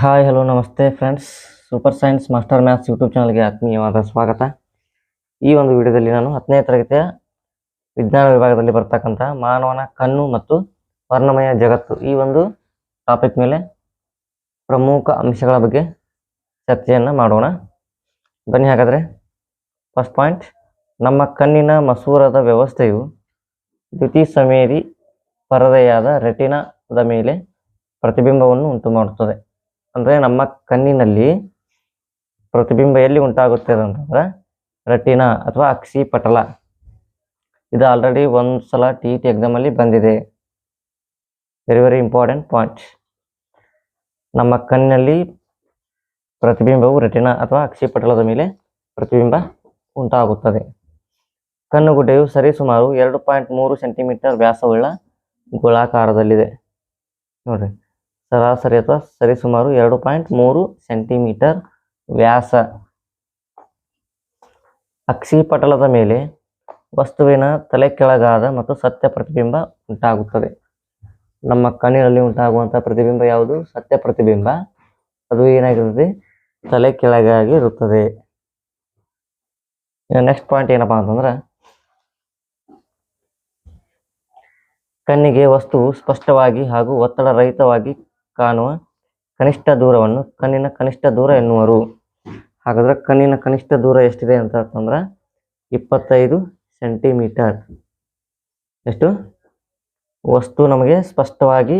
Hi hello ನಮಸ್ತೆ friends super science master maths YouTube ಚಾನಲ್ಗೆ ಆತ್ಮೀಯವಾದ ಸ್ವಾಗತ. ಈ ಒಂದು ವಿಡಿಯೋದಲ್ಲಿ ನಾನು ಹತ್ತನೇ ತರಗತಿಯ ವಿಜ್ಞಾನ ವಿಭಾಗದಲ್ಲಿ ಬರ್ತಕ್ಕಂಥ ಮಾನವನ ಕಣ್ಣು ಮತ್ತು ವರ್ಣಮಯ ಜಗತ್ತು ಈ ಒಂದು ಟಾಪಿಕ್ ಮೇಲೆ ಪ್ರಮುಖ ಅಂಶಗಳ ಬಗ್ಗೆ ಚರ್ಚೆಯನ್ನು ಮಾಡೋಣ. ಬನ್ನಿ ಹಾಗಾದರೆ. ಫಸ್ಟ್ ಪಾಯಿಂಟ್ ನಮ್ಮ ಕಣ್ಣಿನ ಮಸೂರದ ವ್ಯವಸ್ಥೆಯು ದ್ಯುತಿಸಮೇರಿ ಪರದೆಯಾದ ರೆಟಿನಾದ ಮೇಲೆ ಪ್ರತಿಬಿಂಬವನ್ನು ಉಂಟು ಮಾಡುತ್ತದೆ ಅಂದರೆ ನಮ್ಮ ಕಣ್ಣಿನಲ್ಲಿ ಪ್ರತಿಬಿಂಬ ಎಲ್ಲಿ ಉಂಟಾಗುತ್ತೆ ಅಂತಂದ್ರೆ ರೆಟಿನಾ ಅಥವಾ ಅಕ್ಷಿ ಪಟಲ. ಇದು ಆಲ್ರೆಡಿ ಒಂದು ಸಲ ಟಿ ಟಿ ಎಕ್ಸಾಮಲ್ಲಿ ಬಂದಿದೆ. ವೆರಿ ವೆರಿ ಇಂಪಾರ್ಟೆಂಟ್ ಪಾಯಿಂಟ್ ನಮ್ಮ ಕಣ್ಣಿನಲ್ಲಿ ಪ್ರತಿಬಿಂಬವು ರೆಟಿನಾ ಅಥವಾ ಅಕ್ಷಿ ಪಟಲದ ಮೇಲೆ ಪ್ರತಿಬಿಂಬ ಉಂಟಾಗುತ್ತದೆ. ಕಣ್ಣುಗುಡ್ಡೆಯು ಸರಿಸುಮಾರು ಎರಡು ಪಾಯಿಂಟ್ ಮೂರು ಸೆಂಟಿಮೀಟರ್ ವ್ಯಾಸವುಳ್ಳ ಗೋಳಾಕಾರದಲ್ಲಿದೆ. ನೋಡ್ರಿ. ಸರಾಸರಿ ಅಥವಾ ಸರಿಸುಮಾರು ಎರಡು ಪಾಯಿಂಟ್ ಮೂರು ಸೆಂಟಿಮೀಟರ್ ವ್ಯಾಸ. ಅಕ್ಷಿಪಟಲದ ಮೇಲೆ ವಸ್ತುವಿನ ತಲೆ ಕೆಳಗಾದ ಮತ್ತು ಸತ್ಯ ಪ್ರತಿಬಿಂಬ ಉಂಟಾಗುತ್ತದೆ. ನಮ್ಮ ಕಣ್ಣಿನಲ್ಲಿ ಉಂಟಾಗುವಂತಹ ಪ್ರತಿಬಿಂಬ ಯಾವುದು? ಸತ್ಯ ಪ್ರತಿಬಿಂಬ. ಅದು ಏನಾಗಿರುತ್ತದೆ? ತಲೆ ಕೆಳಗಾಗಿ ಇರುತ್ತದೆ ನೆಕ್ಸ್ಟ್ ಪಾಯಿಂಟ್ ಏನಪ್ಪಾ ಅಂತಂದ್ರೆ, ಕಣ್ಣಿಗೆ ವಸ್ತುವು ಸ್ಪಷ್ಟವಾಗಿ ಹಾಗೂ ಒತ್ತಡ ರಹಿತವಾಗಿ ಕಾಣುವ ಕನಿಷ್ಠ ದೂರವನ್ನು ಕಣ್ಣಿನ ಕನಿಷ್ಠ ದೂರ ಎನ್ನುವರು. ಹಾಗಾದ್ರೆ ಕಣ್ಣಿನ ಕನಿಷ್ಠ ದೂರ ಎಷ್ಟಿದೆ ಅಂತ ಅಂತಂದ್ರೆ ಇಪ್ಪತ್ತೈದು ಸೆಂಟಿಮೀಟರ್. ಎಷ್ಟು? ವಸ್ತು ನಮಗೆ ಸ್ಪಷ್ಟವಾಗಿ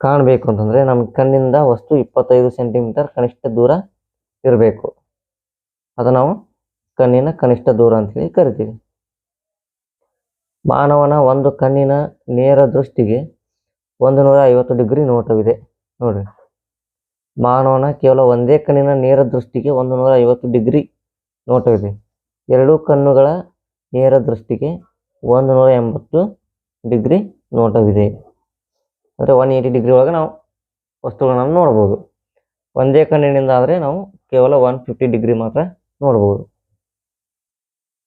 ಕಾಣಬೇಕು ಅಂತಂದ್ರೆ ನಮ್ಮ ಕಣ್ಣಿಂದ ವಸ್ತು ಇಪ್ಪತ್ತೈದು ಸೆಂಟಿಮೀಟರ್ ಕನಿಷ್ಠ ದೂರ ಇರಬೇಕು. ಅದು ನಾವು ಕಣ್ಣಿನ ಕನಿಷ್ಠ ದೂರ ಅಂತೇಳಿ ಕರಿತೀವಿ. ಮಾನವನ ಒಂದು ಕಣ್ಣಿನ ನೇರ ದೃಷ್ಟಿಗೆ ಒಂದು ನೂರ ಐವತ್ತು ಡಿಗ್ರಿ ನೋಟವಿದೆ. ನೋಡ್ರಿ. ಮಾನವನ ಕೇವಲ ಒಂದೇ ಕಣ್ಣಿನ ನೇರ ದೃಷ್ಟಿಗೆ ಒಂದು ನೂರ ಐವತ್ತು ಡಿಗ್ರಿ ನೋಟವಿದೆ. ಎರಡೂ ಕಣ್ಣುಗಳ ನೇರ ದೃಷ್ಟಿಗೆ ಒಂದು ನೂರ ಎಂಬತ್ತು ಡಿಗ್ರಿ ನೋಟವಿದೆ. ಅಂದರೆ ಒನ್ ಏಯ್ಟಿ ಡಿಗ್ರಿ ಒಳಗೆ ನಾವು ವಸ್ತುಗಳನ್ನು ನೋಡ್ಬೋದು. ಒಂದೇ ಕಣ್ಣಿನಿಂದ ಆದರೆ ನಾವು ಕೇವಲ ಒನ್ ಫಿಫ್ಟಿ ಡಿಗ್ರಿ ಮಾತ್ರ ನೋಡ್ಬೋದು.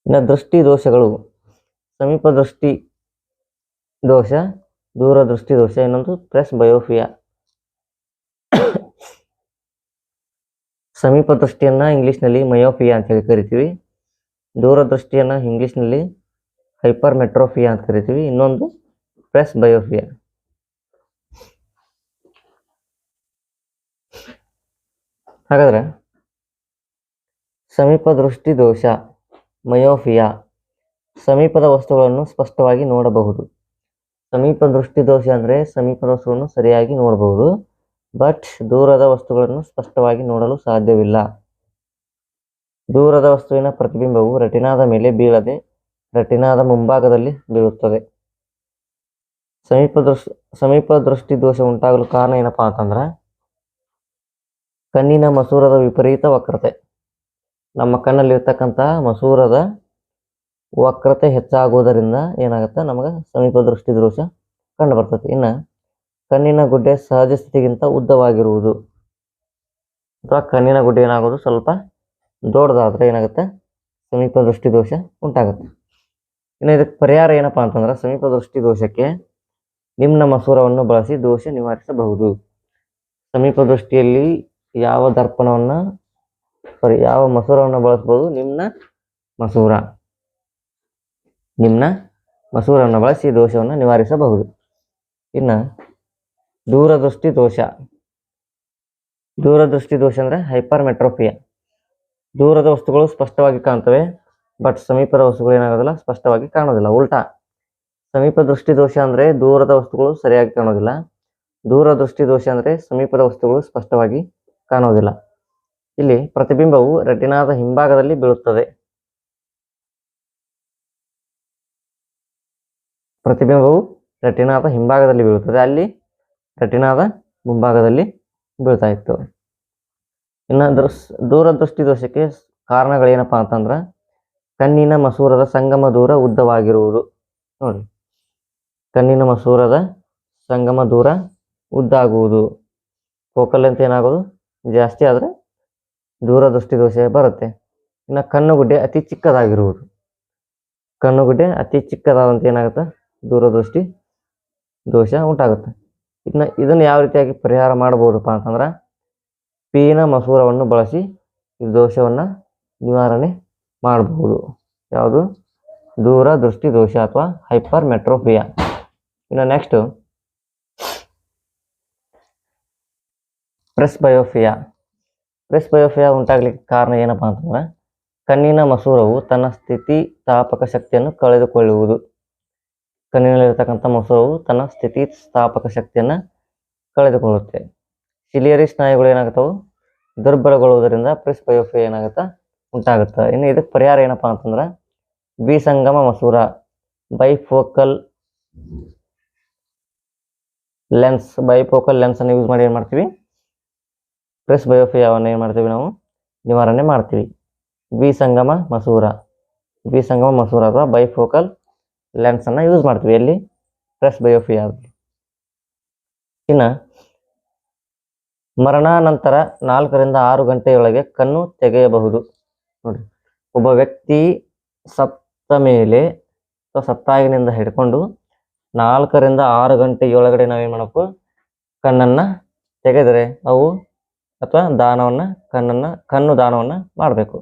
ಇನ್ನು ದೃಷ್ಟಿ ದೋಷಗಳು. ಸಮೀಪ ದೃಷ್ಟಿ ದೋಷ ದೂರ ದೃಷ್ಟಿ ದೋಷ ಇನ್ನೊಂದು ಪ್ರೆಸ್ ಬಯೋಫಿಯಾ ಸಮೀಪ ದೃಷ್ಟಿಯನ್ನ ಇಂಗ್ಲೀಷ್ನಲ್ಲಿ ಮಯೋಫಿಯಾ ಅಂತ ಹೇಳಿ ಕರಿತೀವಿ. ದೂರದೃಷ್ಟಿಯನ್ನ ಇಂಗ್ಲೀಷ್ನಲ್ಲಿ ಹೈಪರ್ ಮೆಟ್ರೋಫಿಯಾ ಅಂತ ಕರಿತೀವಿ. ಇನ್ನೊಂದು ಪ್ರೆಸ್ ಬಯೋಫಿಯಾ ಹಾಗಾದ್ರೆ ಸಮೀಪ ದೃಷ್ಟಿ ದೋಷ ಮಯೋಫಿಯಾ ಸಮೀಪದ ವಸ್ತುಗಳನ್ನು ಸ್ಪಷ್ಟವಾಗಿ ನೋಡಬಹುದು. ಸಮೀಪ ದೃಷ್ಟಿ ದೋಷ ಅಂದರೆ ಸಮೀಪದ ವಸ್ತುಗಳನ್ನು ಸರಿಯಾಗಿ ನೋಡಬಹುದು ಬಟ್ ದೂರದ ವಸ್ತುಗಳನ್ನು ಸ್ಪಷ್ಟವಾಗಿ ನೋಡಲು ಸಾಧ್ಯವಿಲ್ಲ. ದೂರದ ವಸ್ತುವಿನ ಪ್ರತಿಬಿಂಬವು ರೆಟಿನಾದ ಮೇಲೆ ಬೀಳದೆ ರೆಟಿನಾದ ಮುಂಭಾಗದಲ್ಲಿ ಬೀಳುತ್ತದೆ. ಸಮೀಪ ದೃಷ್ಟಿ ಸಮೀಪ ದೃಷ್ಟಿ ದೋಷ ಉಂಟಾಗಲು ಕಾರಣ ಏನಪ್ಪಾ ಅಂತಂದ್ರೆ ಕಣ್ಣಿನ ಮಸೂರದ ವಿಪರೀತ ವಕ್ರತೆ. ನಮ್ಮ ಕಣ್ಣಲ್ಲಿರ್ತಕ್ಕಂತಹ ಮಸೂರದ ವಕ್ರತೆ ಹೆಚ್ಚಾಗುವುದರಿಂದ ಏನಾಗುತ್ತೆ? ನಮಗೆ ಸಮೀಪ ದೃಷ್ಟಿ ದೋಷ ಕಂಡು ಬರ್ತದೆ ಇನ್ನು ಕಣ್ಣಿನ ಗುಡ್ಡೆ ಸಹಜ ಸ್ಥಿತಿಗಿಂತ ಉದ್ದವಾಗಿರುವುದು. ಅಥವಾ ಕಣ್ಣಿನ ಗುಡ್ಡೆ ಏನಾಗೋದು? ಸ್ವಲ್ಪ ದೊಡ್ಡದಾದ್ರೆ ಏನಾಗುತ್ತೆ? ಸಮೀಪ ದೃಷ್ಟಿ ದೋಷ ಉಂಟಾಗುತ್ತೆ. ಇನ್ನು ಇದಕ್ಕೆ ಪರಿಹಾರ ಏನಪ್ಪಾ ಅಂತಂದ್ರೆ, ಸಮೀಪ ದೃಷ್ಟಿ ದೋಷಕ್ಕೆ ನಿಮ್ನ ಮಸೂರವನ್ನು ಬಳಸಿ ದೋಷ ನಿವಾರಿಸಬಹುದು. ಸಮೀಪ ದೃಷ್ಟಿಯಲ್ಲಿ ಯಾವ ದರ್ಪಣವನ್ನ ಸಾರಿ ಯಾವ ಮಸೂರವನ್ನು ಬಳಸ್ಬೋದು ನಿಮ್ನ ಮಸೂರ. ನಿಮ್ನ ಮಸೂರವನ್ನು ಬಳಸಿ ದೋಷವನ್ನು ನಿವಾರಿಸಬಹುದು. ಇನ್ನು ದೂರದೃಷ್ಟಿ ದೋಷ. ದೂರದೃಷ್ಟಿ ದೋಷ ಅಂದ್ರೆ ಹೈಪರ್ ಮೆಟ್ರೋಫಿಯಾ ದೂರದ ವಸ್ತುಗಳು ಸ್ಪಷ್ಟವಾಗಿ ಕಾಣ್ತವೆ, ಬಟ್ ಸಮೀಪದ ವಸ್ತುಗಳು ಏನಾಗೋದಿಲ್ಲ, ಸ್ಪಷ್ಟವಾಗಿ ಕಾಣೋದಿಲ್ಲ, ಉಲ್ಟಾ. ಸಮೀಪ ದೃಷ್ಟಿ ದೋಷ ಅಂದ್ರೆ ದೂರದ ವಸ್ತುಗಳು ಸರಿಯಾಗಿ ಕಾಣೋದಿಲ್ಲ. ದೂರದೃಷ್ಟಿ ದೋಷ ಅಂದ್ರೆ ಸಮೀಪದ ವಸ್ತುಗಳು ಸ್ಪಷ್ಟವಾಗಿ ಕಾಣೋದಿಲ್ಲ. ಇಲ್ಲಿ ಪ್ರತಿಬಿಂಬವು ರೆಟಿನಾದ ಹಿಂಭಾಗದಲ್ಲಿ ಬೀಳುತ್ತದೆ. ಪ್ರತಿಬಿಂಬವು ರೆಟಿನಾದ ಹಿಂಭಾಗದಲ್ಲಿ ಬೀಳುತ್ತದೆ. ಅಲ್ಲಿ ರೆಟಿನಾದ ಮುಂಭಾಗದಲ್ಲಿ ಬೀಳ್ತಾ ಇತ್ತು. ಇನ್ನು ದೃಶ್ ದೂರದೃಷ್ಟಿ ದೋಷಕ್ಕೆ ಕಾರಣಗಳೇನಪ್ಪ ಅಂತಂದ್ರೆ ಕಣ್ಣಿನ ಮಸೂರದ ಸಂಗಮ ದೂರ ಉದ್ದವಾಗಿರುವುದು. ನೋಡಿ, ಕಣ್ಣಿನ ಮಸೂರದ ಸಂಗಮ ದೂರ ಉದ್ದಾಗುವುದು. ಫೋಕಲ್ ಅಂತ ಏನಾಗೋದು? ಜಾಸ್ತಿ ಆದರೆ ದೂರದೃಷ್ಟಿ ದೋಷ ಬರುತ್ತೆ. ಇನ್ನು ಕಣ್ಣುಗುಡ್ಡೆ ಅತಿ ಚಿಕ್ಕದಾಗಿರುವುದು. ಕಣ್ಣುಗುಡ್ಡೆ ಅತಿ ಚಿಕ್ಕದಾದಂತ ಏನಾಗುತ್ತೆ? ದೂರದೃಷ್ಟಿ ದೋಷ ಉಂಟಾಗುತ್ತೆ. ಇನ್ನು ಇದನ್ನು ಯಾವ ರೀತಿಯಾಗಿ ಪರಿಹಾರ ಮಾಡ್ಬೋದಪ್ಪ ಅಂತಂದ್ರೆ ಪೀನ ಮಸೂರವನ್ನು ಬಳಸಿ ಈ ದೋಷವನ್ನು ನಿವಾರಣೆ ಮಾಡಬಹುದು. ಯಾವುದು? ದೂರ ದೃಷ್ಟಿ ದೋಷ ಅಥವಾ ಹೈಪರ್ ಮೆಟ್ರೋಪಿಯಾ ಇನ್ನು next presbyopia presbyopia ಉಂಟಾಗ್ಲಿಕ್ಕೆ ಕಾರಣ ಏನಪ್ಪ ಅಂತಂದ್ರೆ ಕಣ್ಣಿನ ಮಸೂರವು ತನ್ನ ಸ್ಥಿತಿ ತಾಪಕ ಶಕ್ತಿಯನ್ನು ಕಳೆದುಕೊಳ್ಳುವುದು. ಕಣ್ಣಿನಲ್ಲಿರ್ತಕ್ಕಂಥ ಮಸೂರವು ತನ್ನ ಸ್ಥಿತಿ ಸ್ಥಾಪಕ ಶಕ್ತಿಯನ್ನು ಕಳೆದುಕೊಳ್ಳುತ್ತೆ. ಸಿಲಿಯರಿ ಸ್ನಾಯುಗಳು ಏನಾಗ್ತಾವು ದುರ್ಬಲಗೊಳ್ಳುವುದರಿಂದ ಪ್ರೆಸ್ ಬಯೋಫಿಯಾ ಏನಾಗುತ್ತೆ? ಉಂಟಾಗುತ್ತೆ? ಇನ್ನು ಇದಕ್ಕೆ ಪರಿಹಾರ ಏನಪ್ಪ ಅಂತಂದ್ರೆ ದ್ವಿಸಂಗಮ ಮಸೂರ ಬೈಫೋಕಲ್ ಲೆನ್ಸ್ ಬೈಫೋಕಲ್ ಲೆನ್ಸ್ ಅನ್ನು ಯೂಸ್ ಮಾಡಿ ಏನು ಮಾಡ್ತೀವಿ? ಪ್ರೆಸ್ ಬಯೋಫಿಯಾವನ್ನು ಏನು ಮಾಡ್ತೀವಿ ನಾವು? ನಿವಾರಣೆ ಮಾಡ್ತೀವಿ. ದ್ವಿಸಂಗಮ ಮಸೂರ. ದ್ವಿಸಂಗಮ ಮಸೂರ ಅಥವಾ ಬೈಫೋಕಲ್ ಲೆನ್ಸ್ ಅನ್ನ ಯೂಸ್ ಮಾಡ್ತೀವಿ. ಎಲ್ಲಿ? ಪ್ರೆಸ್ ಬಯೋಫಿಯಾ ಇನ್ನು ಮರಣಾನಂತರ ನಾಲ್ಕರಿಂದ ಆರು ಗಂಟೆಯೊಳಗೆ ಕಣ್ಣು ತೆಗೆಯಬಹುದು. ನೋಡಿ, ಒಬ್ಬ ವ್ಯಕ್ತಿ ಸತ್ತ ಮೇಲೆ ಅಥವಾ ಸತ್ತಾಗಿನಿಂದ ಹಿಡ್ಕೊಂಡು ನಾಲ್ಕರಿಂದ ಆರು ಗಂಟೆಯೊಳಗಡೆ ನಾವೇನು ಮಾಡಬೇಕು? ಕಣ್ಣನ್ನ ತೆಗೆದರೆ ಅವು ಅಥವಾ ದಾನವನ್ನ ಕಣ್ಣನ್ನ, ಕಣ್ಣು ದಾನವನ್ನ ಮಾಡಬೇಕು.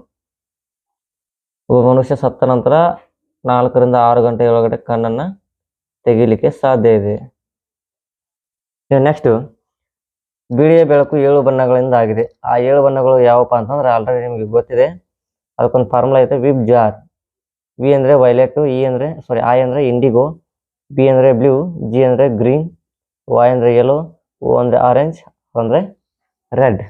ಒಬ್ಬ ಮನುಷ್ಯ ಸತ್ತ ನಂತರ ನಾಲ್ಕರಿಂದ ಆರು ಗಂಟೆ ಒಳಗಡೆ ಕಣ್ಣನ್ನು ತೆಗೀಲಿಕ್ಕೆ ಸಾಧ್ಯ ಇದೆ. ನೆಕ್ಸ್ಟು ಬಿಳಿಯ ಬೆಳಕು ಏಳು ಬಣ್ಣಗಳಿಂದ ಆಗಿದೆ. ಆ ಏಳು ಬಣ್ಣಗಳು ಯಾವಪ್ಪ ಅಂತಂದ್ರೆ ಆಲ್ರೆಡಿ ನಿಮಗೆ ಗೊತ್ತಿದೆ. ಅದಕ್ಕೊಂದು ಫಾರ್ಮುಲಾ ಐತೆ ವಿಬ್ ಜಾರ್. ವಿ ಅಂದರೆ ವೈಲೆಟ್ ಇ ಅಂದರೆ ಸಾರಿ ಐ ಅಂದರೆ ಇಂಡಿಗೋ ಬಿ ಅಂದರೆ ಬ್ಲೂ ಜಿ ಅಂದರೆ ಗ್ರೀನ್ ವೈ ಅಂದರೆ ಯೆಲ್ಲೋ ಓ ಅಂದರೆ ಆರೆಂಜ್ ಅಂದರೆ ರೆಡ್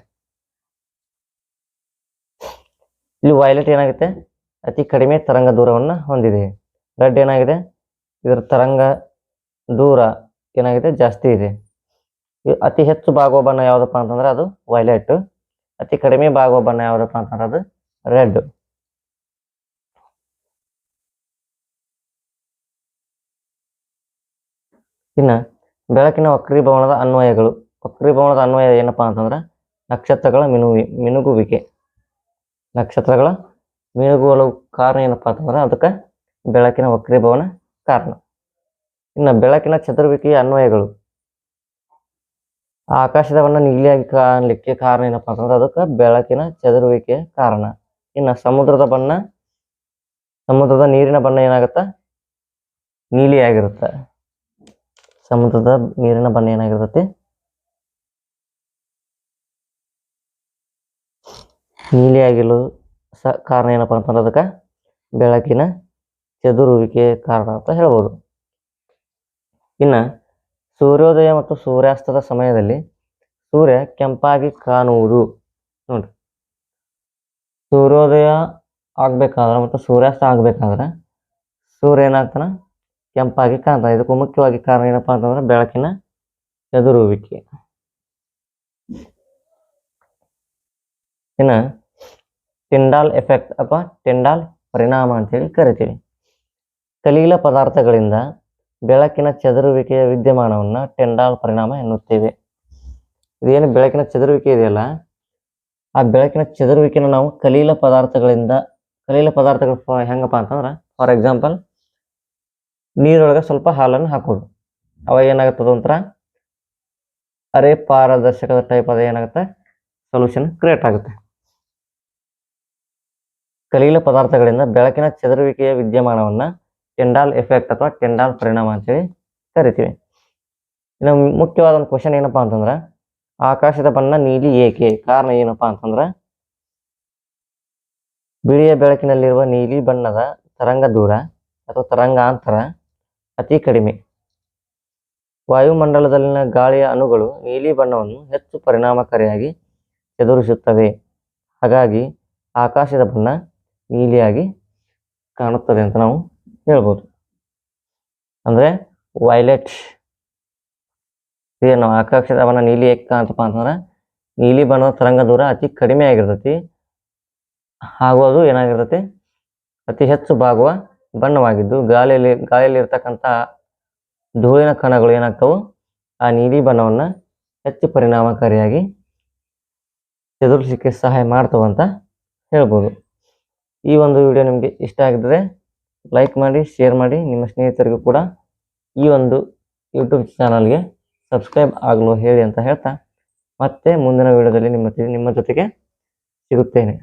ಇಲ್ಲಿ ವೈಲೆಟ್ ಏನಾಗುತ್ತೆ? ಅತಿ ಕಡಿಮೆ ತರಂಗ ದೂರವನ್ನು ಹೊಂದಿದೆ. ರೆಡ್ ಏನಾಗಿದೆ? ಇದರ ತರಂಗ ದೂರ ಏನಾಗಿದೆ? ಜಾಸ್ತಿ ಇದೆ. ಅತಿ ಹೆಚ್ಚು ಬಾಗುವ ಬಣ್ಣ ಯಾವುದಪ್ಪ ಅಂತಂದ್ರೆ ಅದು ವೈಲೆಟ್. ಅತಿ ಕಡಿಮೆ ಬಾಗುವ ಬಣ್ಣ ಯಾವುದಪ್ಪ ಅಂತಂದ್ರೆ ಅದು ರೆಡ್. ಇನ್ನ ಬೆಳಕಿನ ವಕ್ರೀಭವನದ ಅನ್ವಯಗಳು. ವಕ್ರೀಭವನದ ಅನ್ವಯ ಏನಪ್ಪಾ ಅಂತಂದ್ರೆ ನಕ್ಷತ್ರಗಳ ಮಿನುವಿ ಮಿನುಗುವಿಕೆ. ನಕ್ಷತ್ರಗಳ ಮಿನುಗುವ ಕಾರಣ ಏನಪ್ಪಾ ಅಂತಂದ್ರೆ ಅದಕ್ಕೆ ಬೆಳಕಿನ ವಕ್ರೀಭವನ ಕಾರಣ. ಇನ್ನು ಬೆಳಕಿನ ಚದುರುವಿಕೆಯ ಅನ್ವಯಗಳು. ಆಕಾಶದ ಬಣ್ಣ ನೀಲಿಯಾಗಿ ಕಾಣಲಿಕ್ಕೆ ಕಾರಣ ಏನಪ್ಪಾ ಅಂತಂದ್ರೆ ಅದಕ್ಕೆ ಬೆಳಕಿನ ಚದುರುವಿಕೆಯ ಕಾರಣ. ಇನ್ನು ಸಮುದ್ರದ ಬಣ್ಣ, ಸಮುದ್ರದ ನೀರಿನ ಬಣ್ಣ ಏನಾಗುತ್ತೆ? ನೀಲಿಯಾಗಿರುತ್ತೆ. ಸಮುದ್ರದ ನೀರಿನ ಬಣ್ಣ ಏನಾಗಿರ್ತೈತಿ? ನೀಲಿಯಾಗಿಲು ಸ ಕಾರಣ ಏನಪ್ಪ ಅಂತಂದ್ರೆ ಅದಕ್ಕೆ ಬೆಳಕಿನ ಚದುರುವಿಕೆ ಕಾರಣ ಅಂತ ಹೇಳ್ಬೋದು. ಇನ್ನು ಸೂರ್ಯೋದಯ ಮತ್ತು ಸೂರ್ಯಾಸ್ತದ ಸಮಯದಲ್ಲಿ ಸೂರ್ಯ ಕೆಂಪಾಗಿ ಕಾಣುವುದು. ನೋಡಿ ಸೂರ್ಯೋದಯ ಆಗಬೇಕಾದ್ರೆ ಮತ್ತು ಸೂರ್ಯಾಸ್ತ ಆಗಬೇಕಾದ್ರೆ ಸೂರ್ಯ ಏನಾಗ್ತಾನೆ? ಕೆಂಪಾಗಿ ಕಾಣ್ತಾನೆ. ಇದಕ್ಕೂ ಮುಖ್ಯವಾಗಿ ಕಾರಣ ಏನಪ್ಪ ಅಂತಂದ್ರೆ ಬೆಳಕಿನ ಚದುರುವಿಕೆ. ಇನ್ನು ಟಿಂಡಾಲ್ ಎಫೆಕ್ಟ್ ಅಥವಾ ಟಿಂಡಾಲ್ ಪರಿಣಾಮ ಅಂತೇಳಿ ಕರಿತೀವಿ. ಕಲೀಲ ಪದಾರ್ಥಗಳಿಂದ ಬೆಳಕಿನ ಚದುರುವಿಕೆಯ ವಿದ್ಯಮಾನವನ್ನು ಟೆಂಡಾಲ್ ಪರಿಣಾಮ ಎನ್ನುತ್ತೇವೆ. ಇದೇನು ಬೆಳಕಿನ ಚದುರುವಿಕೆ ಇದೆಯಲ್ಲ? ಆ ಬೆಳಕಿನ ಚದುರುವಿಕೆನ ನಾವು ಕಲೀಲ ಪದಾರ್ಥಗಳಿಂದ, ಕಲೀಲ ಪದಾರ್ಥಗಳು ಹೆಂಗಪ್ಪ ಅಂತಂದ್ರೆ ಫಾರ್ ಎಕ್ಸಾಂಪಲ್ ನೀರೊಳಗೆ ಸ್ವಲ್ಪ ಹಾಲನ್ನು ಹಾಕೋದು. ಅವಾಗ ಏನಾಗುತ್ತದೆ ಒಂಥರ? ಅರೆ ಪಾರದರ್ಶಕದ ಟೈಪ್ ಅದ ಏನಾಗುತ್ತೆ? ಸೊಲ್ಯೂಷನ್ ಕ್ರಿಯೇಟ್ ಆಗುತ್ತೆ. ಕಲೀಲ ಪದಾರ್ಥಗಳಿಂದ ಬೆಳಕಿನ ಚದುರುವಿಕೆಯ ವಿದ್ಯಮಾನವನ್ನ ಟೆಂಡಾಲ್ ಎಫೆಕ್ಟ್ ಅಥವಾ ಟೆಂಡಾಲ್ ಪರಿಣಾಮ ಅಂತೇಳಿ ಕರಿತೀವಿ. ಇನ್ನು ಮುಖ್ಯವಾದ ಒಂದು ಕ್ವಶನ್ ಏನಪ್ಪಾ ಅಂತಂದ್ರೆ, ಆಕಾಶದ ಬಣ್ಣ ನೀಲಿ ಏಕೆ? ಕಾರಣ ಏನಪ್ಪಾ ಅಂತಂದ್ರೆ, ಬಿಳಿಯ ಬೆಳಕಿನಲ್ಲಿರುವ ನೀಲಿ ಬಣ್ಣದ ತರಂಗ ದೂರ ಅಥವಾ ತರಂಗಾಂತರ ಅತಿ ಕಡಿಮೆ. ವಾಯುಮಂಡಲದಲ್ಲಿನ ಗಾಳಿಯ ಅಣುಗಳು ನೀಲಿ ಬಣ್ಣವನ್ನು ಹೆಚ್ಚು ಪರಿಣಾಮಕಾರಿಯಾಗಿ ಎದುರಿಸುತ್ತವೆ ಹಾಗಾಗಿ ಆಕಾಶದ ಬಣ್ಣ ನೀಲಿಯಾಗಿ ಕಾಣುತ್ತದೆ ಅಂತ ನಾವು ಹೇಳ್ಬೋದು. ಅಂದ್ರೆ ವೈಲೆಟ್ ಏನು ಬಣ್ಣ ನೀಲಿ ಏಕ ಅಂತಪ್ಪ ಅಂತಂದ್ರೆ ನೀಲಿ ಬಣ್ಣದ ತರಂಗ ದೂರ ಅತಿ ಕಡಿಮೆ ಆಗಿರ್ತೈತಿ. ಹಾಗೂ ಅದು ಏನಾಗಿರ್ತೈತಿ? ಅತಿ ಹೆಚ್ಚು ಬಾಗುವ ಬಣ್ಣವಾಗಿದ್ದು, ಗಾಳಿಯಲ್ಲಿ ಗಾಳಿಯಲ್ಲಿ ಇರ್ತಕ್ಕಂಥ ಧೂಳಿನ ಕಣಗಳು ಏನಾಗ್ತವು? ಆ ನೀಲಿ ಬಣ್ಣವನ್ನ ಹೆಚ್ಚು ಪರಿಣಾಮಕಾರಿಯಾಗಿ ಎದುರಿಸಲಿಕ್ಕೆ ಸಹಾಯ ಮಾಡ್ತವಂತ ಹೇಳ್ಬೋದು. ಈ ಒಂದು ವಿಡಿಯೋ ನಿಮಗೆ ಇಷ್ಟ ಆಗಿದ್ರೆ ಲೈಕ್ ಮಾಡಿ ಶೇರ್ ಮಾಡಿ, ನಿಮ್ಮ ಸ್ನೇಹಿತರಿಗೂ ಕೂಡ ಈ ಒಂದು ಯೂಟ್ಯೂಬ್ ಚಾನಲ್ಗೆ ಸಬ್ಸ್ಕ್ರೈಬ್ ಆಗಲು ಹೇಳಿ ಅಂತ ಹೇಳ್ತಾ ಮತ್ತೆ ಮುಂದಿನ ವಿಡಿಯೋದಲ್ಲಿ ನಿಮ್ಮ ನಿಮ್ಮ ಜೊತೆಗೆ ಸಿಗುತ್ತೇನೆ.